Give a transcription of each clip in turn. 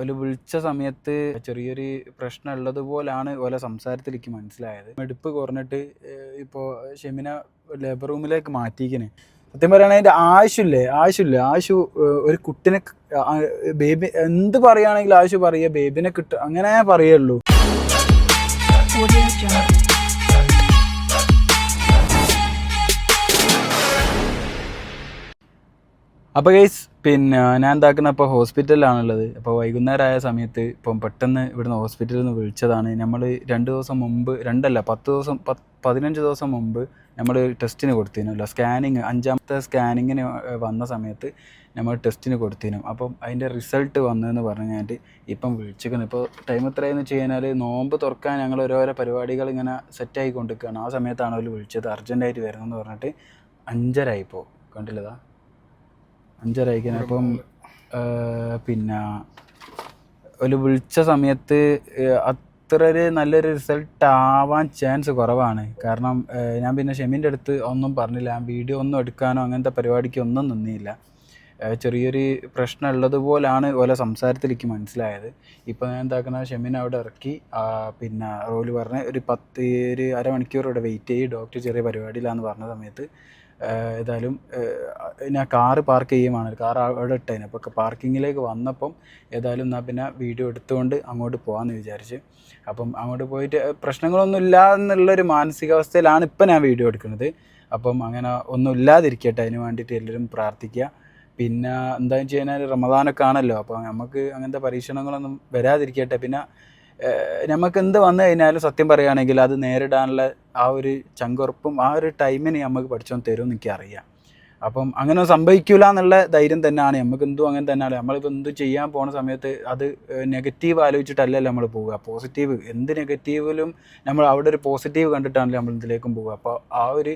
ഒരു വിളിച്ച സമയത്ത് ചെറിയൊരു പ്രശ്നം ഉള്ളതുപോലാണ് ഓലെ സംസാരത്തിൽ എനിക്ക് മനസ്സിലായത്. മെടുപ്പ് കുറഞ്ഞിട്ട് ഇപ്പോൾ ഷെമിന ലേബർ റൂമിലേക്ക് മാറ്റിയിരിക്കണേ. സത്യം പറയുകയാണെങ്കിൽ അതിന്റെ ആവശ്യമില്ലേ? ആവശ്യമില്ല? ആവശ്യം ഒരു കുട്ടിനെ ബേബി എന്ത് പറയുകയാണെങ്കിലും ആവശ്യം പറയുക ബേബിനെ കിട്ടുക അങ്ങനെ പറയുള്ളൂ. അപ്പോൾ ഗൈസ് പിന്നെ ഞാൻ എന്താക്കുന്ന ഇപ്പോൾ ഹോസ്പിറ്റലിലാണുള്ളത് അപ്പോൾ വൈകുന്നേരം ആയ സമയത്ത് ഇപ്പം പെട്ടെന്ന് ഇവിടുന്ന് ഹോസ്പിറ്റലിൽ നിന്ന് വിളിച്ചതാണ്. നമ്മൾ രണ്ട് ദിവസം മുമ്പ് രണ്ടല്ല പത്ത് ദിവസം പതിനഞ്ച് ദിവസം മുമ്പ് നമ്മൾ ടെസ്റ്റിന് കൊടുത്തിരുന്നല്ലോ. സ്കാനിങ് അഞ്ചാമത്തെ സ്കാനിങ്ങിന് വന്ന സമയത്ത് നമ്മൾ ടെസ്റ്റിന് കൊടുത്തിരുന്നു. അപ്പം അതിന്റെ റിസൾട്ട് വന്നതെന്ന് പറഞ്ഞു കഴിഞ്ഞിട്ട് ഇപ്പം വിളിച്ചിരിക്കുന്നു. ഇപ്പോൾ ടൈം എത്രയെന്ന് വെച്ച് കഴിഞ്ഞാൽ നോമ്പ് തുറക്കാൻ ഞങ്ങൾ ഓരോരോ പരിപാടികൾ ഇങ്ങനെ സെറ്റായി കൊണ്ടിരിക്കുകയാണ് ആ സമയത്താണ് അവർ വിളിച്ചത്. അർജന്റായിട്ട് വരണമെന്ന് പറഞ്ഞിട്ട് അഞ്ചരായിപ്പോൾ കണ്ടില്ലതാ അഞ്ചരയ്ക്കാൻ അപ്പം പിന്നെ ഒരു വിളിച്ച സമയത്ത് അത്ര ഒരു നല്ലൊരു റിസൾട്ട് ആവാൻ ചാൻസ് കുറവാണ്. കാരണം ഞാൻ പിന്നെ ഷെമിന്റെ അടുത്ത് ഒന്നും പറഞ്ഞില്ല. വീഡിയോ ഒന്നും എടുക്കാനോ അങ്ങനത്തെ പരിപാടിക്ക് ഒന്നും നിന്നില്ല. ചെറിയൊരു പ്രശ്നം ഉള്ളതുപോലാണ് ഓലെ സംസാരത്തിൽ എനിക്ക് മനസ്സിലായത്. ഇപ്പോൾ ഞാൻ എന്താക്കുന്ന ഷെമിനെ അവിടെ ഇറക്കി പിന്നെ റോൽ പറഞ്ഞ് ഒരു പത്ത് ഒരു അരമണിക്കൂർ ഇവിടെ വെയിറ്റ് ചെയ്ത് ഡോക്ടർ ചെറിയ പരിപാടിയിലാന്ന് പറഞ്ഞ സമയത്ത് ഏതായാലും ഞാൻ കാറ് പാർക്ക് ചെയ്യുമാണ് കാർ അവിടെ ഇട്ടതിന് അപ്പോൾ പാർക്കിങ്ങിലേക്ക് വന്നപ്പം ഏതായാലും എന്നാൽ പിന്നെ വീഡിയോ എടുത്തുകൊണ്ട് അങ്ങോട്ട് പോകാമെന്ന് വിചാരിച്ച്. അപ്പം അങ്ങോട്ട് പോയിട്ട് പ്രശ്നങ്ങളൊന്നും ഇല്ല എന്നുള്ളൊരു മാനസികാവസ്ഥയിലാണ് ഇപ്പം ഞാൻ വീഡിയോ എടുക്കുന്നത്. അപ്പം അങ്ങനെ ഒന്നും ഇല്ലാതിരിക്കട്ടെ. അതിന് വേണ്ടിയിട്ട് എല്ലാവരും പ്രാർത്ഥിക്കുക. പിന്നെ എന്താണെന്ന് വെച്ച് കഴിഞ്ഞാൽ റമദാനൊക്കെ ആണല്ലോ. അപ്പോൾ നമുക്ക് അങ്ങനത്തെ പരീക്ഷണങ്ങളൊന്നും വരാതിരിക്കട്ടെ. പിന്നെ നമുക്ക് എന്ത് വന്നു കഴിഞ്ഞാലും സത്യം പറയുകയാണെങ്കിൽ അത് നേരിടാനുള്ള ആ ഒരു ചങ്കുറപ്പും ആ ഒരു ടൈമിന് നമുക്ക് പഠിച്ചോന്ന് തരും എനിക്ക് അറിയാം. അപ്പം അങ്ങനെ സംഭവിക്കില്ല എന്നുള്ള ധൈര്യം തന്നെയാണ്. നമുക്ക് എന്തും അങ്ങനെ തന്നെയാണ് നമ്മളിപ്പോൾ എന്ത് ചെയ്യാൻ പോണ സമയത്ത് അത് നെഗറ്റീവ് ആലോചിച്ചിട്ടല്ലല്ലോ നമ്മൾ പോവുക. പോസിറ്റീവ് എന്ത് നെഗറ്റീവിലും നമ്മൾ അവിടെ ഒരു പോസിറ്റീവ് കണ്ടിട്ടാണല്ലോ നമ്മൾ ഇതിലേക്കും പോവുക. അപ്പോൾ ആ ഒരു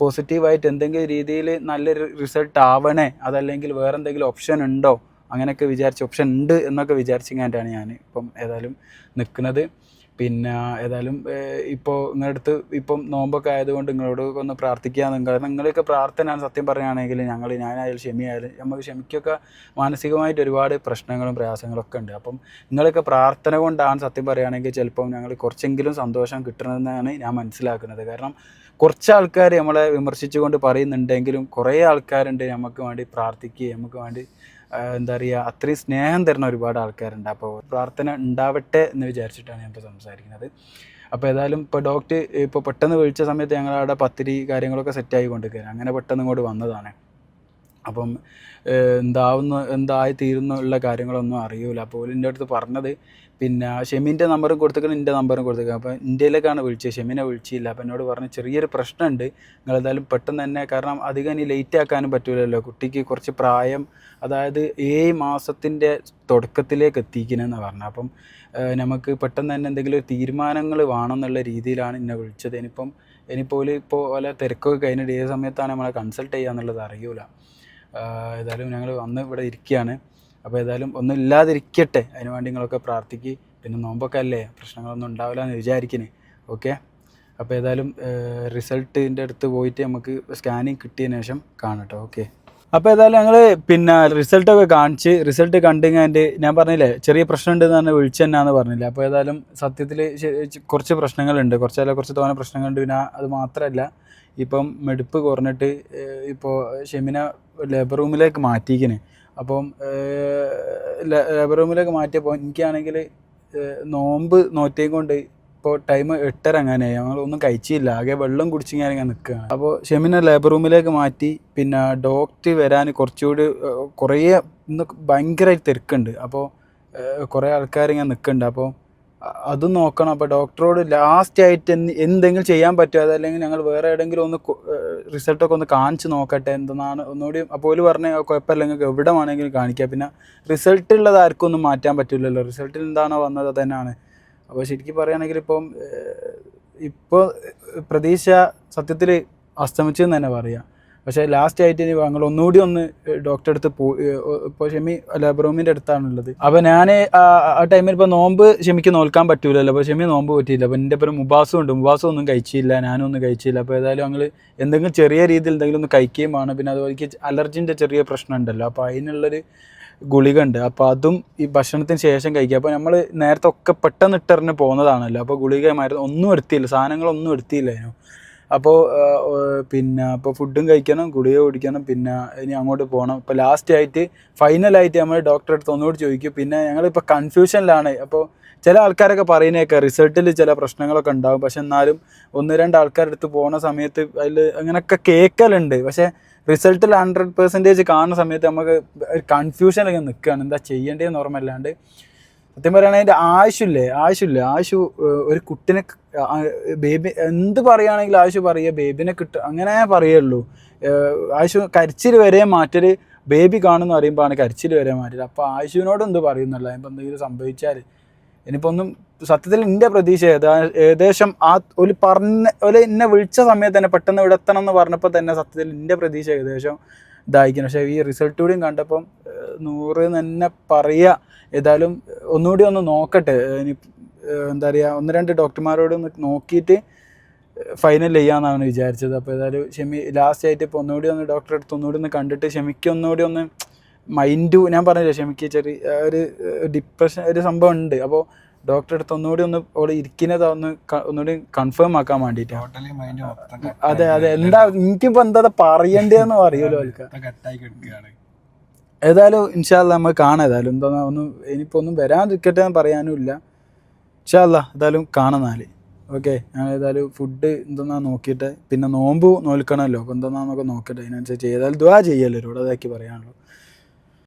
പോസിറ്റീവായിട്ട് എന്തെങ്കിലും രീതിയിൽ നല്ലൊരു റിസൾട്ട് ആവണേ അതല്ലെങ്കിൽ വേറെ എന്തെങ്കിലും ഓപ്ഷൻ ഉണ്ടോ? അങ്ങനെയൊക്കെ വിചാരിച്ച് ഓപ്ഷൻ ഉണ്ട് എന്നൊക്കെ വിചാരിച്ചിങ്ങാണ്ടാണ് ഞാൻ ഇപ്പം ഏതായാലും നിൽക്കുന്നത്. പിന്നെ ഏതായാലും ഇപ്പോൾ നിങ്ങളുടെ അടുത്ത് ഇപ്പം നോമ്പൊക്കെ ആയതുകൊണ്ട് നിങ്ങളോട് ഒന്ന് പ്രാർത്ഥിക്കുക നിങ്ങൾ നിങ്ങളൊക്കെ പ്രാർത്ഥനയാണ് സത്യം പറയുകയാണെങ്കിൽ ഞങ്ങൾ ഞാനായാലും ക്ഷമിയായാലും നമുക്ക് ക്ഷമിക്കൊക്കെ മാനസികമായിട്ട് ഒരുപാട് പ്രശ്നങ്ങളും പ്രയാസങ്ങളൊക്കെ ഉണ്ട്. അപ്പം നിങ്ങളൊക്കെ പ്രാർത്ഥന കൊണ്ടാണ് സത്യം പറയുകയാണെങ്കിൽ ചിലപ്പം ഞങ്ങൾ കുറച്ചെങ്കിലും സന്തോഷം കിട്ടണമെന്നാണ് ഞാൻ മനസ്സിലാക്കുന്നത്. കാരണം കുറച്ച് ആൾക്കാർ നമ്മളെ വിമർശിച്ചുകൊണ്ട് പറയുന്നുണ്ടെങ്കിലും കുറേ ആൾക്കാരുണ്ട് നമുക്ക് വേണ്ടി പ്രാർത്ഥിക്കുകയും നമുക്ക് വേണ്ടി എന്താ പറയുക അത്രയും സ്നേഹം തരുന്ന ഒരുപാട് ആൾക്കാരുണ്ട്. അപ്പോൾ പ്രാർത്ഥന ഉണ്ടാവട്ടെ എന്ന് വിചാരിച്ചിട്ടാണ് ഞാൻ ഇപ്പോൾ സംസാരിക്കുന്നത്. അപ്പോൾ ഏതായാലും ഇപ്പോൾ ഡോക്ടർ ഇപ്പോൾ പെട്ടെന്ന് വിളിച്ച സമയത്ത് ഞങ്ങൾ അവിടെ പത്തിരി കാര്യങ്ങളൊക്കെ സെറ്റായി കൊണ്ടിരിക്കുകയാണ്. അങ്ങനെ പെട്ടെന്ന് ഇങ്ങോട്ട് വന്നതാണ്. അപ്പം എന്താവുന്ന എന്തായി തീരുന്നുള്ള കാര്യങ്ങളൊന്നും അറിയൂല. അപ്പോൾ എന്റെ അടുത്ത് പറഞ്ഞത് പിന്നെ ഷെമിന്റെ നമ്പറും കൊടുത്തേക്കണം എന്റെ നമ്പറും കൊടുത്തേക്കണം. അപ്പോൾ ഇന്ത്യയിലേക്കാണ് വിളിച്ചത്. ഷെമിനെ വിളിച്ചില്ല. അപ്പോൾ എന്നോട് പറഞ്ഞ് ചെറിയൊരു പ്രശ്നമുണ്ട്. നിങ്ങൾ എന്തായാലും പെട്ടെന്ന് തന്നെ കാരണം അധികം ഇനി ലേറ്റ് ആക്കാനും പറ്റൂലല്ലോ. കുട്ടിക്ക് കുറച്ച് പ്രായം അതായത് ഏഴ് മാസത്തിന്റെ തുടക്കത്തിലേക്ക് എത്തിക്കണമെന്ന് പറഞ്ഞു അപ്പം നമുക്ക് പെട്ടെന്ന് തന്നെ എന്തെങ്കിലും തീരുമാനങ്ങൾ വേണമെന്നുള്ള രീതിയിലാണ് എന്നെ വിളിച്ചത്. ഇനിയിപ്പം ഇനിയിപ്പോൾ ഇപ്പോൾ വല്ല തിരക്കൊക്കെ കഴിഞ്ഞിട്ട് ഏത് സമയത്താണ് നമ്മളെ കൺസൾട്ട് ചെയ്യുക എന്നുള്ളത് അറിയൂല. ഏതായാലും ഞങ്ങൾ വന്ന് ഇവിടെ ഇരിക്കുകയാണ് അപ്പോൾ ഏതായാലും ഒന്നും ഇല്ലാതിരിക്കട്ടെ. അതിന് വേണ്ടി നിങ്ങളൊക്കെ പ്രാർത്ഥിക്കുക പിന്നെ നോമ്പൊക്കെ അല്ലേ? പ്രശ്നങ്ങളൊന്നും ഉണ്ടാവില്ല എന്ന് വിചാരിക്കുന്നു ഓക്കെ അപ്പോൾ ഏതായാലും റിസൾട്ടിന്റെ അടുത്ത് പോയിട്ട് നമുക്ക് സ്കാനിങ് കിട്ടിയതിന് ശേഷം കാണട്ടോ. ഓക്കെ അപ്പോൾ ഏതായാലും ഞങ്ങൾ പിന്നെ റിസൾട്ടൊക്കെ കാണിച്ച് റിസൾട്ട് കണ്ടിങ്ങാണ്ട് ഞാൻ പറഞ്ഞില്ലേ ചെറിയ പ്രശ്നം ഉണ്ടെന്ന് പറഞ്ഞ് വിളിച്ചു തന്നെയാന്ന് പറഞ്ഞില്ല. അപ്പോൾ ഏതായാലും സത്യത്തിൽ കുറച്ച് പ്രശ്നങ്ങളുണ്ട്. കുറച്ചല്ല കുറച്ച് തോന്നെ പ്രശ്നങ്ങളുണ്ട്. പിന്നെ അത് മാത്രമല്ല ഇപ്പം മെടുപ്പ് കുറഞ്ഞിട്ട് ഇപ്പോൾ ഷെമിന ലേബർ റൂമിലേക്ക് മാറ്റിക്കണ്. അപ്പം ലേബർ റൂമിലേക്ക് മാറ്റിയപ്പോൾ എനിക്കാണെങ്കിൽ നോമ്പ് നോറ്റേം കൊണ്ട് ഇപ്പോൾ ടൈം എട്ടര അങ്ങനെയായി ഞങ്ങൾ ഒന്നും കഴിച്ചില്ല. ആകെ വെള്ളം കുടിച്ച് ഞാൻ ഇങ്ങനെ നിൽക്കുകയാണ് അപ്പോൾ ഷെമിനെ ലേബർ റൂമിലേക്ക് മാറ്റി. പിന്നെ ഡോക്ടർ വരാൻ കുറച്ചുകൂടി കുറേ ഇന്ന് ഭയങ്കരമായിട്ട് തിരക്കുണ്ട്. അപ്പോൾ കുറേ ആൾക്കാർ ഇങ്ങനെ നിൽക്കുന്നുണ്ട് അപ്പോൾ അത് നോക്കണം. അപ്പോൾ ഡോക്ടറോട് ലാസ്റ്റ് ആയിട്ട് എന്ത് എന്തെങ്കിലും ചെയ്യാൻ പറ്റുമോ അതല്ലെങ്കിൽ ഞങ്ങൾ വേറെ എവിടെയെങ്കിലും ഒന്ന് റിസൾട്ടൊക്കെ ഒന്ന് കാണിച്ച് നോക്കട്ടെ? എന്തെന്നാണ് ഒന്നുകൂടി അപ്പോൾ ഒരു പറഞ്ഞ കുഴപ്പമില്ല നിങ്ങൾക്ക് എവിടെ വേണമെങ്കിലും കാണിക്കാം. പിന്നെ റിസൾട്ട് ഉള്ളത് ആർക്കും ഒന്നും മാറ്റാൻ പറ്റില്ലല്ലോ റിസൾട്ടിൽ എന്താണോ വന്നത് അത് തന്നെയാണ് അപ്പോൾ ശരിക്കും പറയുകയാണെങ്കിൽ ഇപ്പം ഇപ്പോൾ പ്രതീക്ഷ സത്യത്തിൽ അസ്തമിച്ചു എന്ന് തന്നെ പറയാം. പക്ഷേ ലാസ്റ്റ് ആയിട്ട് ഇനി ഞങ്ങൾ ഒന്നുകൂടി ഒന്ന് ഡോക്ടറെ അടുത്ത് പോയി ഇപ്പോൾ ഷെമി റൂമിന്റെ അടുത്താണുള്ളത്. അപ്പോൾ ഞാൻ ആ ടൈമിൽ ഇപ്പോൾ നോമ്പ് ഷെമിക്ക് നോൽക്കാൻ പറ്റൂലല്ലോ. അപ്പോൾ ഷെമി നോമ്പ് പറ്റിയില്ല. അപ്പോൾ എന്റെ പേര് മുബാസും ഉണ്ട്. മുബാസും ഒന്നും കഴിച്ചില്ല. ഞാനും ഒന്നും കഴിച്ചില്ല. അപ്പോൾ ഏതായാലും ഞങ്ങൾ എന്തെങ്കിലും ചെറിയ രീതിയിൽ എന്തെങ്കിലും ഒന്ന് കഴിക്കുകയും വേണം. പിന്നെ അതുപോലെ അലർജിന്റെ ചെറിയ പ്രശ്നം ഉണ്ടല്ലോ. അപ്പോൾ അതിനുള്ളൊരു ഗുളിക ഉണ്ട് അപ്പോൾ അതും ഈ ഭക്ഷണത്തിന് ശേഷം കഴിക്കുക. അപ്പോൾ നമ്മൾ നേരത്തെ ഒക്കെ പെട്ടെന്ന് ഇട്ടറിഞ്ഞ് പോകുന്നതാണല്ലോ. അപ്പോൾ ഗുളിക മരുന്ന് ഒന്നും എടുത്തില്ല. സാധനങ്ങളൊന്നും എടുത്തില്ലായിരുന്നു അപ്പോൾ പിന്നെ അപ്പോൾ ഫുഡും കഴിക്കണം ഗുളിക കുടിക്കണം പിന്നെ ഇനി അങ്ങോട്ട് പോകണം ഇപ്പോൾ ലാസ്റ്റ് ആയിട്ട് ഫൈനലായിട്ട് നമ്മൾ ഡോക്ടറെ അടുത്ത് ഒന്നുകൂടി ചോദിക്കും. പിന്നെ ഞങ്ങളിപ്പോൾ കൺഫ്യൂഷനിലാണ് അപ്പോൾ ചില ആൾക്കാരൊക്കെ പറയുന്നേക്കാം റിസൾട്ടിൽ ചില പ്രശ്നങ്ങളൊക്കെ ഉണ്ടാകും പക്ഷെ എന്നാലും ഒന്ന് രണ്ട് ആൾക്കാരുടെ അടുത്ത് പോകുന്ന സമയത്ത് അതിൽ അങ്ങനെയൊക്കെ കേൾക്കലുണ്ട് പക്ഷേ റിസൾട്ടിൽ ഹൺഡ്രഡ് പെർസെന്റേജ് കാണുന്ന സമയത്ത് നമുക്ക് കൺഫ്യൂഷനൊക്കെ നിൽക്കുകയാണ് എന്താ ചെയ്യേണ്ടതെന്ന് ഓർമ്മയില്ലാണ്ട്. സത്യം പറയുകയാണെങ്കിൽ അതിന്റെ ആവശ്യമില്ലേ? ആവശ്യമില്ല? ആവശ്യം ഒരു കുട്ടിനെ ബേബി എന്ത് പറയുകയാണെങ്കിൽ ആവശ്യം പറയുക. ബേബിനെ കിട്ടുക അങ്ങനെ പറയുള്ളൂ. ആവശ്യം കരച്ചിൽ വരെ മാറ്റൽ ബേബി കാണുമെന്ന് പറയുമ്പോഴാണ് കരച്ചിൽ വരെ മാറ്റൽ അപ്പോൾ ആശുവിനോട് എന്ത് പറയുന്നല്ല ഇപ്പം എന്തെങ്കിലും സംഭവിച്ചാൽ ഇനിയിപ്പോൾ ഒന്നും സത്യത്തിൽ എന്റെ പ്രതീക്ഷ ഏകദേശം ആ ഒരു പറഞ്ഞ ഒരു എന്നെ വിളിച്ച സമയത്ത് തന്നെ പെട്ടെന്ന് ഇവിടെ എത്തണം എന്ന് പറഞ്ഞപ്പോൾ തന്നെ സത്യത്തിൽ എന്റെ പ്രതീക്ഷ ഏകദേശം ഇതായിരിക്കും പക്ഷേ ഈ റിസൾട്ട് കൂടിയും കണ്ടപ്പം നൂറ് തന്നെ പറയുക ഏതായാലും ഒന്നുകൂടി ഒന്ന് നോക്കട്ടെ. ഇനി എന്താ പറയുക ഒന്ന് രണ്ട് ഡോക്ടർമാരോട് ഒന്ന് നോക്കിയിട്ട് ഫൈനൽ ചെയ്യാമെന്നാണ് വിചാരിച്ചത്. അപ്പോൾ ഏതായാലും ഷെമി ലാസ്റ്റ് ആയിട്ട് ഇപ്പോൾ ഒന്നുകൂടി ഒന്ന് ഡോക്ടറെ അടുത്ത് ഒന്നുകൂടി ഒന്ന് കണ്ടിട്ട് ഷെമിക്ക് ഒന്നുകൂടി ഒന്ന് മൈൻഡ് ഞാൻ പറഞ്ഞില്ല ക്ഷമിക്ക ചെറിയ ഒരു ഡിപ്രഷൻ ഒരു സംഭവം ഉണ്ട്. അപ്പോൾ ഡോക്ടറെ അടുത്ത് ഒന്നുകൂടി ഒന്ന് അവിടെ ഇരിക്കുന്നത് ഒന്ന് ഒന്നുകൂടി കൺഫേം ആക്കാൻ വേണ്ടിയിട്ട് അതെ അതെ. എന്താ എനിക്കിപ്പോൾ എന്താ പറയണ്ടേന്ന് കിടക്കുകയാണ്. ഏതായാലും ഇൻഷാല്ല നമ്മൾ കാണാം. ഏതായാലും എന്താ ഒന്ന് ഇനിയിപ്പോൾ ഒന്നും വരാതിരിക്കട്ടെ എന്ന് പറയാനും ഇല്ല. ഇൻഷാല്ല ഏതായാലും കാണുന്നാൽ ഓക്കെ ഞാൻ ഏതായാലും ഫുഡ് എന്തെന്നാ നോക്കിയിട്ട് പിന്നെ നോമ്പ് നോൽക്കണമല്ലോ അപ്പോൾ എന്തെന്നാന്നൊക്കെ നോക്കട്ടെ. അതിനനുസരിച്ച് ഏതായാലും ദ്വാ ചെയ്യല്ലോ ഇവിടെ അതാക്കി പറയാനുള്ളൂ.